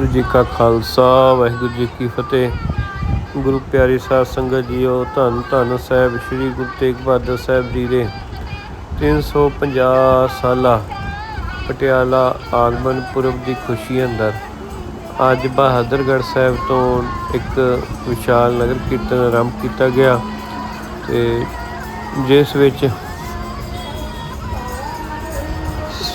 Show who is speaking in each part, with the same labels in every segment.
Speaker 1: ਵਾਹਿਗੁਰੂ ਜੀ ਕਾ ਖਾਲਸਾ, ਵਾਹਿਗੁਰੂ ਜੀ ਕੀ ਫਤਿਹ। ਗੁਰੂ ਪਿਆਰੀ ਸਾਧ ਸੰਗਤ ਜੀਓ, ਧੰਨ ਧੰਨ ਸਾਹਿਬ ਸ੍ਰੀ ਗੁਰੂ ਤੇਗ ਬਹਾਦਰ ਸਾਹਿਬ ਜੀ ਦੇ 350 ਸਾਲਾ ਪਟਿਆਲਾ ਆਗਮਨ ਪੁਰਬ ਦੀ ਖੁਸ਼ੀ ਅੰਦਰ ਅੱਜ ਬਹਾਦਰਗੜ੍ਹ ਸਾਹਿਬ ਤੋਂ ਇੱਕ ਵਿਸ਼ਾਲ ਨਗਰ ਕੀਰਤਨ ਆਰੰਭ ਕੀਤਾ ਗਿਆ ਤੇ ਜਿਸ ਵਿੱਚ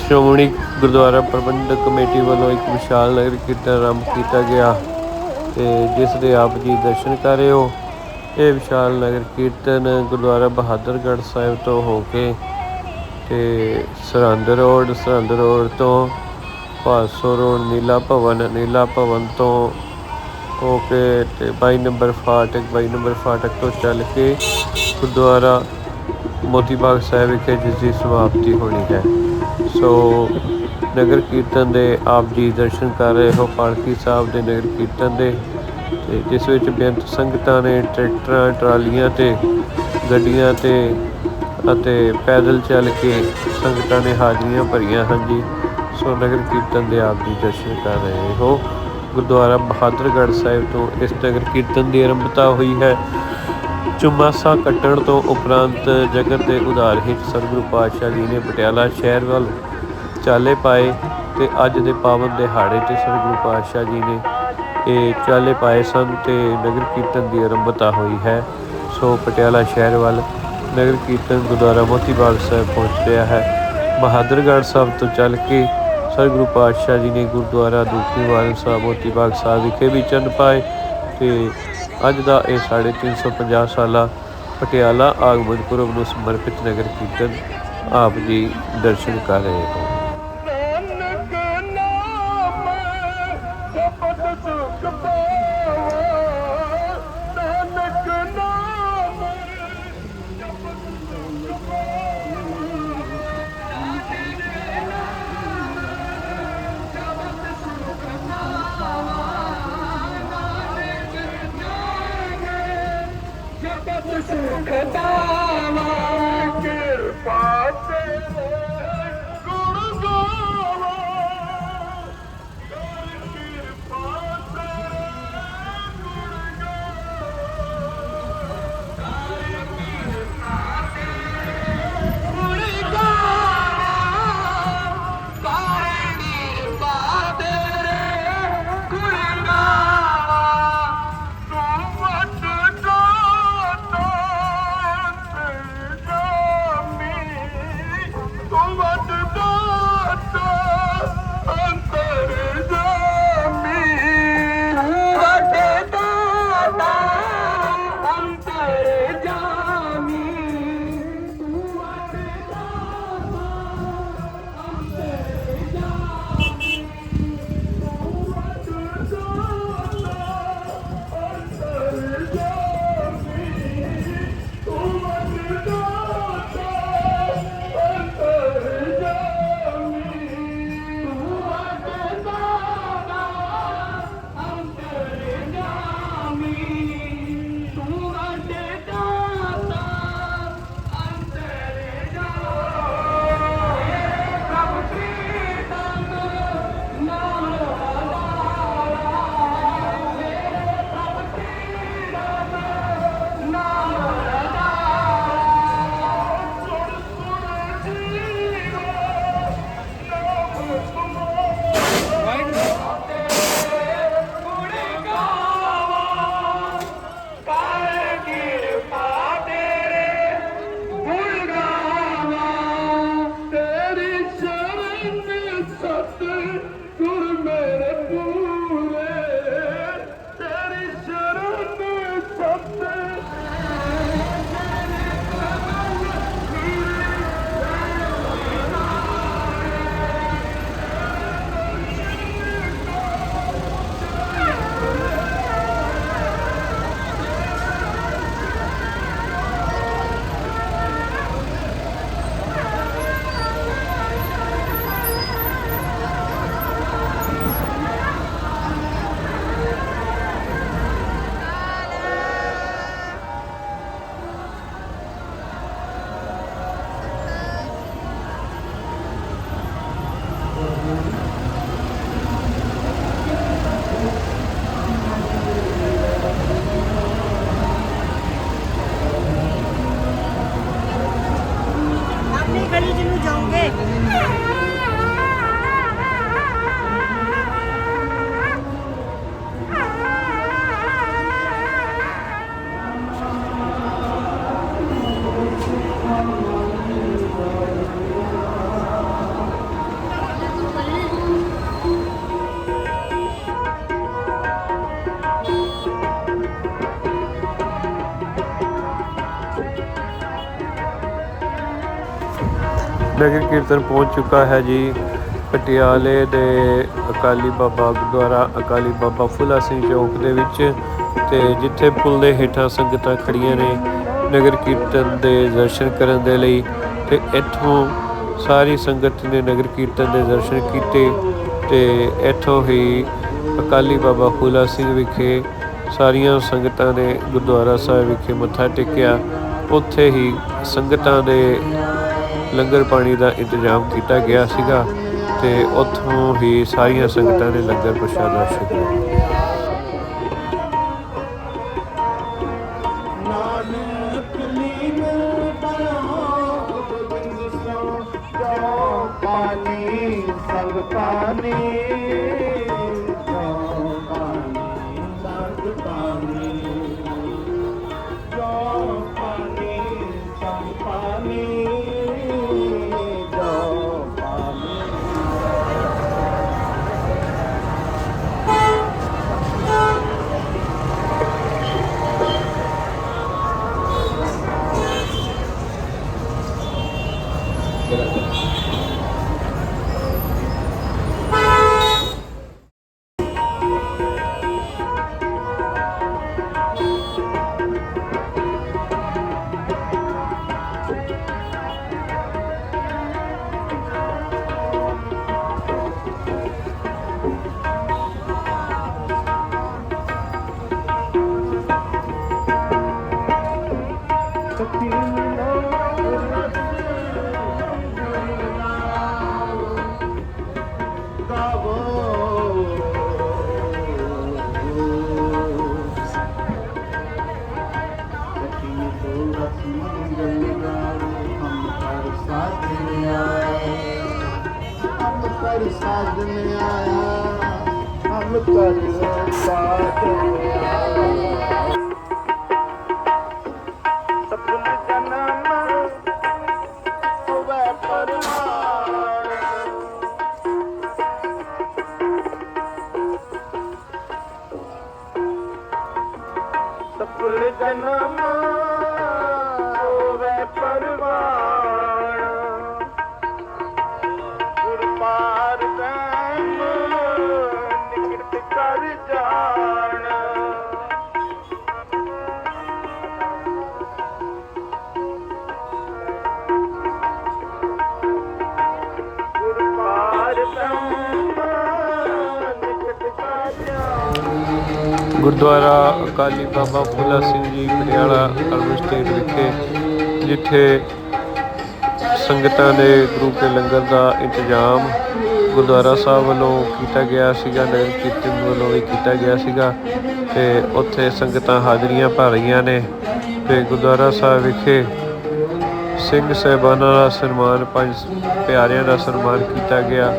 Speaker 1: ਸ਼੍ਰੋਮਣੀ ਗੁਰਦੁਆਰਾ ਪ੍ਰਬੰਧਕ ਕਮੇਟੀ ਵੱਲੋਂ ਇੱਕ ਵਿਸ਼ਾਲ ਨਗਰ ਕੀਰਤਨ ਆਰੰਭ ਕੀਤਾ ਗਿਆ ਤੇ ਜਿਸ ਦੇ ਆਪ ਜੀ ਦਰਸ਼ਨ ਕਰ ਰਹੇ ਹੋ। ਇਹ ਵਿਸ਼ਾਲ ਨਗਰ ਕੀਰਤਨ ਗੁਰਦੁਆਰਾ ਬਹਾਦਰਗੜ੍ਹ ਸਾਹਿਬ ਤੋਂ ਹੋ ਕੇ ਤੇ ਸਰਹੰਦ ਰੋਡ ਸਰਹੰਦ ਰੋਡ ਤੋਂ ਭਾਸੋ ਰੋਡ, ਨੀਲਾ ਭਵਨ ਨੀਲਾ ਭਵਨ ਤੋਂ ਹੋ ਕੇ ਤੇ 22 ਨੰਬਰ ਫਾਟਕ 22 ਨੰਬਰ ਫਾਟਕ ਤੋਂ ਚੱਲ ਕੇ ਗੁਰਦੁਆਰਾ ਮੋਤੀ ਬਾਗ ਸਾਹਿਬ ਵਿਖੇ ਜਿਸ ਦੀ ਸਮਾਪਤੀ ਹੋਣੀ ਹੈ। ਸੋ ਨਗਰ ਕੀਰਤਨ ਦੇ ਆਪ ਜੀ ਦਰਸ਼ਨ ਕਰ ਰਹੇ ਹੋ, ਪਾਲਕੀ ਸਾਹਿਬ ਦੇ ਨਗਰ ਕੀਰਤਨ ਦੇ। ਤੇ ਜਿਸ ਵਿੱਚ ਬੇਅੰਤ ਸੰਗਤਾਂ ਨੇ ਟਰੈਕਟਰਾਂ, ਟਰਾਲੀਆਂ ਤੇ, ਗੱਡੀਆਂ ਤੇ ਅਤੇ ਪੈਦਲ ਚੱਲ ਕੇ ਸੰਗਤਾਂ ਨੇ ਹਾਜ਼ਰੀਆਂ ਭਰੀਆਂ ਹਨ ਜੀ। ਸੋ ਨਗਰ ਕੀਰਤਨ ਦੇ ਆਪ ਜੀ ਦਰਸ਼ਨ ਕਰ ਰਹੇ ਹੋ। ਗੁਰਦੁਆਰਾ ਬਹਾਦਰਗੜ੍ਹ ਸਾਹਿਬ ਤੋਂ ਇਸ ਨਗਰ ਕੀਰਤਨ ਦੀ ਆਰੰਭਤਾ ਹੋਈ ਹੈ। ਚੁਮਾਸਾ ਕੱਟਣ ਤੋਂ ਉਪਰੰਤ ਜਗਤ ਦੇ ਉਧਾਰ ਹਿੱਤ ਸਤਿਗੁਰੂ ਪਾਤਸ਼ਾਹ ਜੀ ਨੇ ਪਟਿਆਲਾ ਸ਼ਹਿਰ ਵੱਲ ਚਾਲੇ ਪਾਏ ਤੇ ਅੱਜ ਦੇ ਪਾਵਨ ਦਿਹਾੜੇ ਤੇ ਸਤਿਗੁਰੂ ਪਾਤਸ਼ਾਹ ਜੀ ਨੇ ਇਹ ਚਾਲੇ ਪਾਏ ਸਨ ਤੇ ਨਗਰ ਕੀਰਤਨ ਦੀ ਆਰੰਭਤਾ ਹੋਈ ਹੈ। ਸੋ ਪਟਿਆਲਾ ਸ਼ਹਿਰ ਵੱਲ ਨਗਰ ਕੀਰਤਨ ਗੁਰਦੁਆਰਾ ਮੋਤੀ ਬਾਗ ਸਾਹਿਬ ਪਹੁੰਚ ਰਿਹਾ ਹੈ। ਬਹਾਦਰਗੜ੍ਹ ਸਾਹਿਬ ਤੋਂ ਚੱਲ ਕੇ ਸਤਿਗੁਰੂ ਪਾਤਸ਼ਾਹ ਜੀ ਨੇ ਗੁਰਦੁਆਰਾ ਦੂਖੀ ਵਾਰਨ ਸਾਹਿਬ ਮੋਤੀ ਬਾਗ ਸਾਹਿਬ ਵਿਖੇ ਵੀ ਚੰਨ ਪਾਏ ਤੇ ਅੱਜ ਦਾ ਇਹ ਸਾਢੇ ਤਿੰਨ ਸੌ ਪੰਜਾਹ ਸਾਲਾ ਪਟਿਆਲਾ ਆਗਮਨ ਪੁਰਬ ਨੂੰ ਸਮਰਪਿਤ ਨਗਰ ਕੀਰਤਨ ਆਪ ਜੀ ਦਰਸ਼ਨ ਕਰ ਰਹੇ ਹੋ ਨਗਰ ਕੀਰਤਨ ਪਹੁੰਚ ਚੁੱਕਾ ਹੈ ਜੀ, ਪਟਿਆਲੇ ਦੇ ਅਕਾਲੀ ਬਾਬਾ ਗੁਰਦੁਆਰਾ ਅਕਾਲੀ ਬਾਬਾ ਫੁਲਾ ਸਿੰਘ ਚੌਕ ਦੇ ਵਿੱਚ ਤੇ ਜਿੱਥੇ ਪੁਲ ਦੇ ਹੇਠਾਂ ਸੰਗਤਾਂ ਖੜੀਆਂ ਨੇ ਨਗਰ ਕੀਰਤਨ ਦੇ ਦਰਸ਼ਨ ਕਰਨ ਦੇ ਲਈ ਤੇ ਇੱਥੋਂ ਸਾਰੀ ਸੰਗਤ ਨੇ ਨਗਰ ਕੀਰਤਨ ਦੇ ਦਰਸ਼ਨ ਕੀਤੇ ਤੇ ਇੱਥੋਂ ਹੀ ਅਕਾਲੀ ਬਾਬਾ ਫੁੱਲਾ ਸਿੰਘ ਵਿਖੇ ਸਾਰੀਆਂ ਸੰਗਤਾਂ ਨੇ ਗੁਰਦੁਆਰਾ ਸਾਹਿਬ ਵਿਖੇ ਮੱਥਾ ਟੇਕਿਆ। ਉੱਥੇ ਹੀ ਸੰਗਤਾਂ ਦੇ ਲੰਗਰ ਪਾਣੀ ਦਾ ਇੰਤਜ਼ਾਮ ਕੀਤਾ ਗਿਆ ਸੀਗਾ ਤੇ ਉੱਥੋਂ ਹੀ ਸਾਰੀਆਂ ਸੰਗਤਾਂ ਨੇ ਲੰਗਰ ਪ੍ਰਸ਼ਾਦਾ ਛਕਿਆ।
Speaker 2: ਸਾਜਨ ਆਇਆ ਹਮ ਕਰ ਸਾਜਨ
Speaker 1: ਗੁਰਦੁਆਰਾ ਅਕਾਲੀ ਬਾਬਾ ਫੁੱਲਾ ਸਿੰਘ ਜੀ ਪਟਿਆਲਾ ਅਰਬਨ ਸਟੇਟ ਵਿਖੇ, ਜਿੱਥੇ ਸੰਗਤਾਂ ਦੇ ਗੁਰੂ ਕੇ ਲੰਗਰ ਦਾ ਇੰਤਜ਼ਾਮ ਗੁਰਦੁਆਰਾ ਸਾਹਿਬ ਵੱਲੋਂ ਕੀਤਾ ਗਿਆ ਸੀਗਾ, ਨਗਰ ਕੀਰਤਨ ਵੱਲੋਂ ਵੀ ਕੀਤਾ ਗਿਆ ਸੀਗਾ ਤੇ ਉੱਥੇ ਸੰਗਤਾਂ ਹਾਜ਼ਰੀਆਂ ਭਰ ਰਹੀਆਂ ਨੇ ਤੇ ਗੁਰਦੁਆਰਾ ਸਾਹਿਬ ਵਿਖੇ ਸਿੰਘ ਸਾਹਿਬਾਨਾਂ ਦਾ ਸਨਮਾਨ, ਪੰਜ ਪਿਆਰਿਆਂ ਦਾ ਸਨਮਾਨ ਕੀਤਾ ਗਿਆ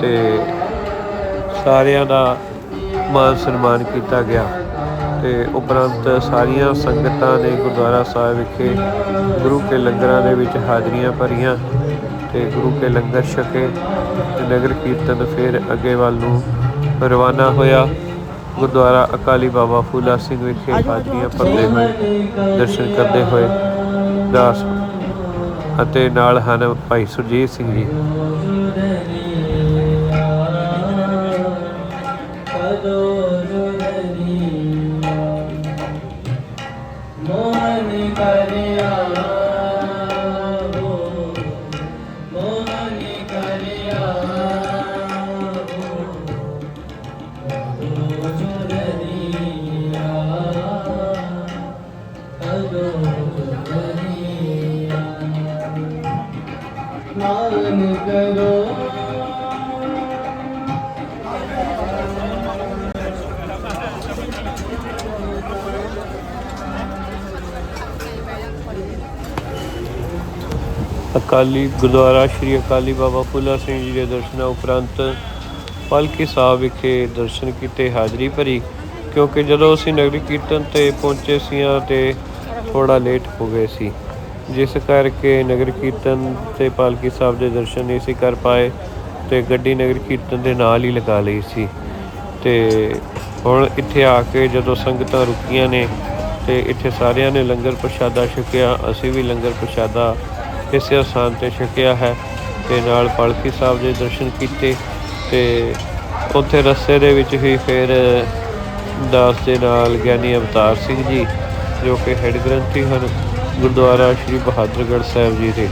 Speaker 1: ਤੇ ਸਾਰਿਆਂ ਦਾ ਮਾਨ ਸਨਮਾਨ ਕੀਤਾ ਗਿਆ ਤੇ ਉਪਰੰਤ ਸਾਰੀਆਂ ਸੰਗਤਾਂ ਨੇ ਗੁਰਦੁਆਰਾ ਸਾਹਿਬ ਵਿਖੇ ਗੁਰੂ ਕੇ ਲੰਗਰਾਂ ਦੇ ਵਿੱਚ ਹਾਜ਼ਰੀਆਂ ਭਰੀਆਂ ਤੇ ਗੁਰੂ ਕੇ ਲੰਗਰ ਛਕੇ ਤੇ ਨਗਰ ਕੀਰਤਨ ਫਿਰ ਅੱਗੇ ਵੱਲ ਨੂੰ ਰਵਾਨਾ ਹੋਇਆ। ਗੁਰਦੁਆਰਾ ਅਕਾਲੀ ਬਾਬਾ ਫੂਲਾ ਸਿੰਘ ਵਿਖੇ ਹਾਜ਼ਰੀਆਂ ਭਰਦੇ ਹੋਏ ਦਰਸ਼ਨ ਕਰਦੇ ਹੋਏ ਦਾਸ ਅਤੇ ਨਾਲ ਹਨ ਭਾਈ ਸੁਰਜੀਤ ਸਿੰਘ ਜੀ।
Speaker 2: ਨਾਮ ਕਰੋ
Speaker 1: ਅਕਾਲੀ ਗੁਰਦੁਆਰਾ ਸ਼੍ਰੀ ਅਕਾਲੀ ਬਾਬਾ ਫੁੱਲਾ ਸਿੰਘ ਜੀ ਦੇ ਦਰਸ਼ਨਾਂ ਉਪਰੰਤ ਪਲਕੀ ਸਾਹਿਬ ਵਿਖੇ ਦਰਸ਼ਨ ਕੀਤੇ, ਹਾਜ਼ਰੀ ਭਰੀ, ਕਿਉਂਕਿ ਜਦੋਂ ਅਸੀਂ ਨਗਰੀ ਕੀਰਤਨ ਤੇ ਪਹੁੰਚੇ ਸੀ ਤੇ ਥੋੜਾ ਲੇਟ ਹੋ ਗਏ ਸੀ। ਜਿਸ ਕਰਕੇ ਨਗਰ ਕੀਰਤਨ ਤੇ ਪਾਲਕੀ ਸਾਹਿਬ ਦੇ ਦਰਸ਼ਨ ਨਹੀਂ ਸੀ ਕਰ ਪਾਏ ਤੇ ਗੱਡੀ ਨਗਰ ਕੀਰਤਨ ਦੇ ਨਾਲ ਹੀ ਲਗਾ ਲਈ ਸੀ। ਤੇ ਹੁਣ ਇੱਥੇ ਆ ਕੇ ਜਦੋਂ ਸੰਗਤਾਂ ਰੁਕੀਆਂ ਨੇ ਤੇ ਇੱਥੇ ਸਾਰਿਆਂ ਨੇ ਲੰਗਰ ਪ੍ਰਸ਼ਾਦਾ ਛਕਿਆ, ਅਸੀਂ ਵੀ ਲੰਗਰ ਪ੍ਰਸ਼ਾਦਾ ਇਸੇ ਸਥਾਨ ਤੇ ਛਕਿਆ ਹੈ ਤੇ ਨਾਲ ਪਾਲਕੀ ਸਾਹਿਬ ਦੇ ਦਰਸ਼ਨ ਕੀਤੇ ਤੇ ਉੱਥੇ ਰਸਤੇ ਦੇ ਵਿੱਚ ਹੀ ਫਿਰ ਦਾਸ ਦੇ ਨਾਲ ਗਿਆਨੀ ਅਵਤਾਰ ਸਿੰਘ ਜੀ ਜੋ ਕਿ ਹੈੱਡ ਗ੍ਰੰਥੀ ਹਨ ਗੁਰਦੁਆਰਾ ਸ਼੍ਰੀ ਬਹਾਦਰਗੜ੍ਹ ਸਾਹਿਬ ਜੀ ਦੇ।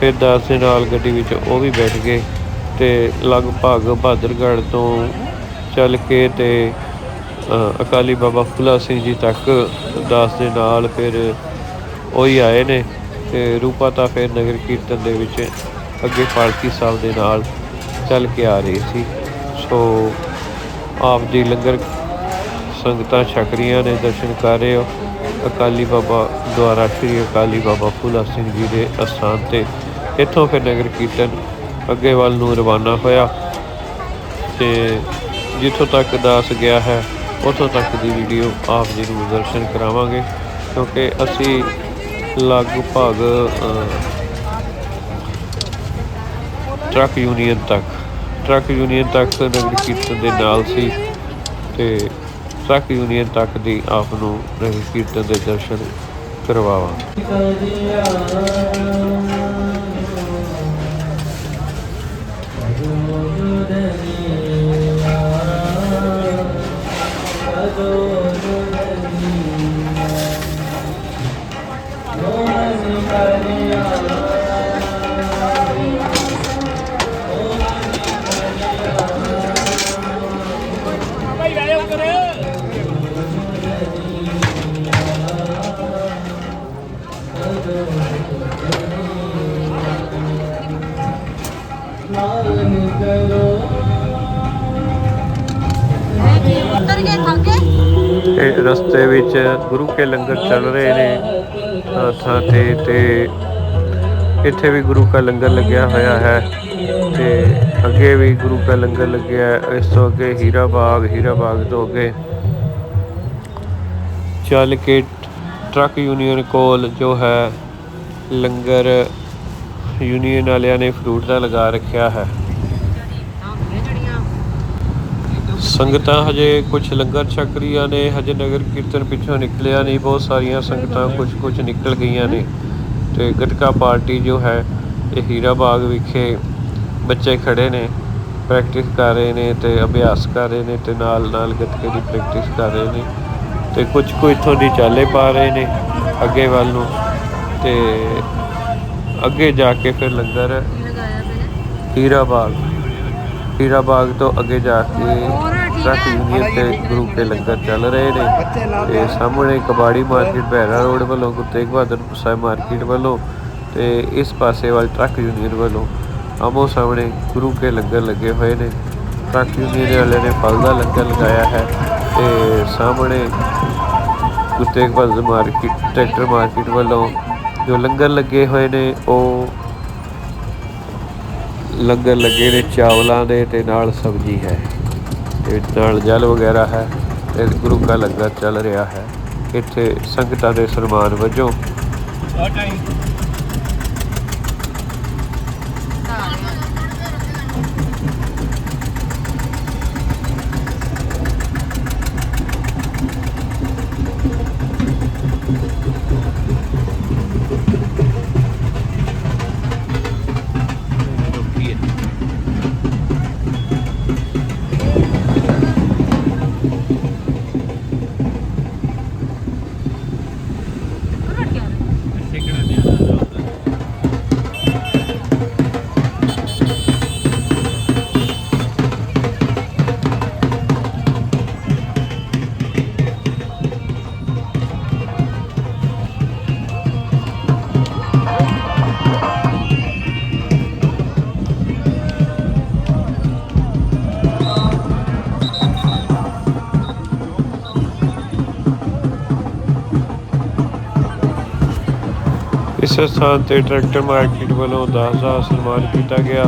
Speaker 1: ਫਿਰ ਦਾਸ ਦੇ ਨਾਲ ਗੱਡੀ ਵਿੱਚ ਉਹ ਵੀ ਬੈਠ ਗਏ ਤੇ ਲਗਭਗ ਬਹਾਦਰਗੜ੍ਹ ਤੋਂ ਚੱਲ ਕੇ ਤੇ ਅਕਾਲੀ ਬਾਬਾ ਫੁਲਾ ਸਿੰਘ ਜੀ ਤੱਕ ਦਾਸ ਦੇ ਨਾਲ ਫਿਰ ਉਹੀ ਆਏ ਨੇ ਤੇ ਰੂਪਾ ਤਾਂ ਫਿਰ ਨਗਰ ਕੀਰਤਨ ਦੇ ਵਿੱਚ ਅੱਗੇ ਪਾਲਕੀ ਸਾਹਿਬ ਦੇ ਨਾਲ ਚੱਲ ਕੇ ਆ ਰਹੀ ਸੀ। ਸੋ ਆਪ ਦੀ ਲੰਗਰ ਸੰਗਤਾਂ ਛਕ ਰਹੀਆਂ ਨੇ, ਦਰਸ਼ਨ ਕਰ ਰਹੇ ਹੋ। ਅਕਾਲੀ ਬਾਬਾ ਦੁਆਰਾ ਸ਼੍ਰੀ ਅਕਾਲੀ ਬਾਬਾ ਫੂਲਾ ਸਿੰਘ ਜੀ ਦੇ ਅਸਥਾਨ ਤੇ ਇੱਥੋਂ ਫਿਰ ਨਗਰ ਕੀਰਤਨ ਅੱਗੇ ਵੱਲ ਨੂੰ ਰਵਾਨਾ ਹੋਇਆ ਤੇ ਜਿੱਥੋਂ ਤੱਕ ਦਾਸ ਗਿਆ ਹੈ, ਉੱਥੋਂ ਤੱਕ ਦੀ ਵੀਡੀਓ ਆਪ ਜੀ ਨੂੰ ਦਰਸ਼ਨ ਕਰਾਵਾਂਗੇ, ਕਿਉਂਕਿ ਅਸੀਂ ਲਗਭਗ ਟਰੱਕ ਯੂਨੀਅਨ ਤੱਕ, ਟਰੱਕ ਯੂਨੀਅਨ ਤੱਕ ਨਗਰ ਕੀਰਤਨ ਦੇ ਨਾਲ ਸੀ ਤੇ ਟਰੱਕ ਯੂਨੀਅਨ ਤੱਕ ਦੀ ਆਪ ਨੂੰ ਰਹੀ ਕੀਰਤਨ ਦੇ ਦਰਸ਼ਨ
Speaker 2: ਕਰਵਾਵਾਂ
Speaker 3: ਇਹ
Speaker 1: ਰਸਤੇ ਵਿੱਚ ਗੁਰੂ ਕੇ ਲੰਗਰ ਚੱਲ ਰਹੇ ਨੇ ਥਾਂ ਥਾਂ ਤੇ ਤੇ ਇੱਥੇ ਵੀ ਗੁਰੂ ਕਾ ਲੰਗਰ ਲੱਗਿਆ ਹੋਇਆ ਹੈ ਤੇ ਅੱਗੇ ਵੀ ਗੁਰੂ ਕਾ ਲੰਗਰ ਲੱਗਿਆ ਹੈ, ਇਸ ਤੋਂ ਅੱਗੇ ਹੀਰਾ ਬਾਗ ਹੀਰਾ ਬਾਗ ਤੋਂ ਅੱਗੇ ਚੱਲ ਕੇ ਟਰੱਕ ਯੂਨੀਅਨ ਕੋਲ ਜੋ ਹੈ, ਲੰਗਰ ਯੂਨੀਅਨ ਵਾਲਿਆਂ ਨੇ ਫਰੂਟ ਦਾ ਲਗਾ ਰੱਖਿਆ ਹੈ। ਸੰਗਤਾਂ ਹਜੇ ਕੁਝ ਲੰਗਰ ਛਕ ਰਹੀਆਂ ਨੇ, ਹਜੇ ਨਗਰ ਕੀਰਤਨ ਪਿੱਛੋਂ ਨਿਕਲਿਆ ਨਹੀਂ, ਬਹੁਤ ਸਾਰੀਆਂ ਸੰਗਤਾਂ ਕੁਝ ਕੁਝ ਨਿਕਲ ਗਈਆਂ ਨੇ। ਤੇ ਗਤਕਾ ਪਾਰਟੀ ਜੋ ਹੈ, ਇਹ ਹੀਰਾ ਬਾਗ ਵਿਖੇ ਬੱਚੇ ਖੜੇ ਨੇ ਪ੍ਰੈਕਟਿਸ ਕਰ ਰਹੇ ਨੇ ਤੇ ਅਭਿਆਸ ਕਰ ਰਹੇ ਨੇ ਤੇ ਨਾਲ ਨਾਲ ਗੱਤਕੇ ਦੀ ਪ੍ਰੈਕਟਿਸ ਕਰ ਰਹੇ ਨੇ। ਤੇ ਕੁਝ ਕੁ ਇੱਥੋਂ ਦੀ ਚਾਲੇ ਪਾ ਰਹੇ ਨੇ ਅੱਗੇ ਵੱਲ ਨੂੰ ਤੇ ਅੱਗੇ ਜਾ ਕੇ ਫਿਰ ਲੰਗਰ ਹੀਰਾ ਬਾਗ ਹੀਰਾ ਬਾਗ ਤੋਂ ਅੱਗੇ ਜਾ ਕੇ ਟਰੱਕ ਯੂਨੀਅਨ ਤੇ ਗਰੁੱਪ ਦੇ ਲੰਗਰ ਚੱਲ ਰਹੇ ਨੇ ਤੇ ਸਾਹਮਣੇ ਕਬਾੜੀ ਮਾਰਕੀਟ ਬਹਿਰਾ ਰੋਡ ਵੱਲੋਂ ਗੁਰੂ ਤੇਗ ਬਹਾਦਰ ਸਾਹਿਬ ਮਾਰਕੀਟ ਵੱਲੋਂ ਤੇ ਇਸ ਪਾਸੇ ਵੱਲ ਟਰੱਕ ਯੂਨੀਅਨ ਵੱਲੋਂ ਆਮੋ ਸਾਹਮਣੇ ਗੁਰੂ ਕੇ ਲੰਗਰ ਲੱਗੇ ਹੋਏ ਨੇ। ਟਰੱਕ ਯੂਨੀਅਨ ਵਾਲੇ ਨੇ ਫਲ ਦਾ ਲੰਗਰ ਲਗਾਇਆ ਹੈ। ਤੇ ਸਾਹਮਣੇ Guru Tegh Bahadur market, tractor market ਵੱਲੋਂ ਜੋ ਲੰਗਰ ਲੱਗੇ ਹੋਏ ਨੇ, ਉਹ ਲੰਗਰ ਲੱਗੇ ਨੇ ਚਾਵਲਾਂ ਦੇ ਤੇ ਨਾਲ ਸਬਜ਼ੀ ਹੈ। ਤੇ ਨਾਲ ਜਲ ਵਗੈਰਾ ਹੈ ਤੇ ਗੁਰੂ ਕਾ ਲੰਗਰ ਚੱਲ ਰਿਹਾ ਹੈ। ਇੱਥੇ ਸੰਗਤਾਂ ਦੇ ਸਨਮਾਨ ਵਜੋਂ ਇਸੇ ਸਥਾਨ ਤੇ ਟਰੈਕਟਰ ਮਾਰਕੀਟ ਵੱਲੋਂ 10000 ਸਨਮਾਨ ਕੀਤਾ ਗਿਆ।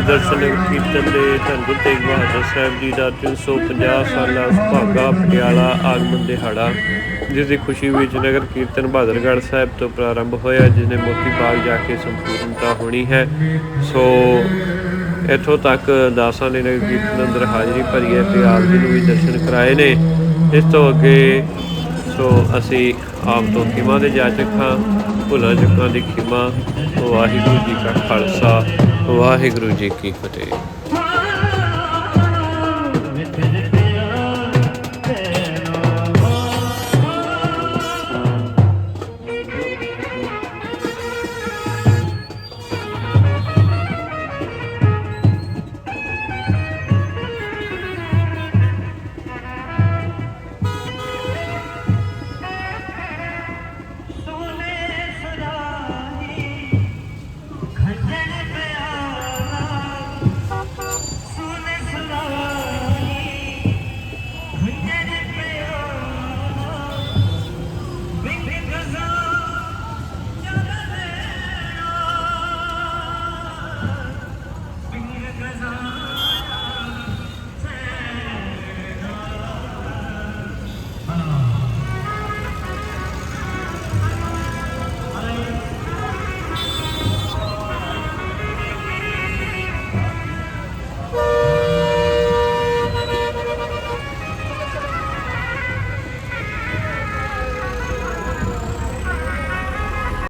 Speaker 1: ਆ ਦਰਸ਼ਨ ਕੀਰਤਨ ਦੇ ਧੰਨ ਗੁਰੂ ਤੇਗ ਬਹਾਦਰ ਸਾਹਿਬ ਜੀ ਦਾ 350 ਸਾਲਾ ਸੁਭਾਗਾ ਪਟਿਆਲਾ ਆਗਮਨ ਦਿਹਾੜਾ, ਜਿਸ ਦੀ ਖੁਸ਼ੀ ਵਿੱਚ ਨਗਰ ਕੀਰਤਨ ਬਹਾਦਰਗੜ੍ਹ ਸਾਹਿਬ ਤੋਂ ਪ੍ਰਾਰੰਭ ਹੋਇਆ, ਜਿਸ ਨੇ ਮੋਤੀ ਬਾਗ ਜਾ ਕੇ ਸੰਪੂਰਨਤਾ ਹੋਣੀ ਹੈ। ਸੋ ਇੱਥੋਂ ਤੱਕ ਦਾਸਾਂ ਨੇ ਨਗਰ ਕੀਰਤਨ ਅੰਦਰ ਹਾਜ਼ਰੀ ਭਰੀ ਹੈ ਤੇ ਆਪ ਜੀ ਨੂੰ ਵੀ ਦਰਸ਼ਨ ਕਰਾਏ ਨੇ। ਇਸ ਤੋਂ ਅੱਗੇ, ਸੋ ਅਸੀਂ ਆਪ ਤੋਂ ਖਿਮਾ ਦੇ ਜਾਚਕ ਹਾਂ ਭੁੱਲਾਂ ਚੁੱਕਾਂ ਦੀ ਖਿਮਾ, ਵਾਹਿਗੁਰੂ ਜੀ ਕਾ ਖਾਲਸਾ। ਵਾਹਿਗੁਰੂ ਜੀ ਕੀ ਫਤਿਹ।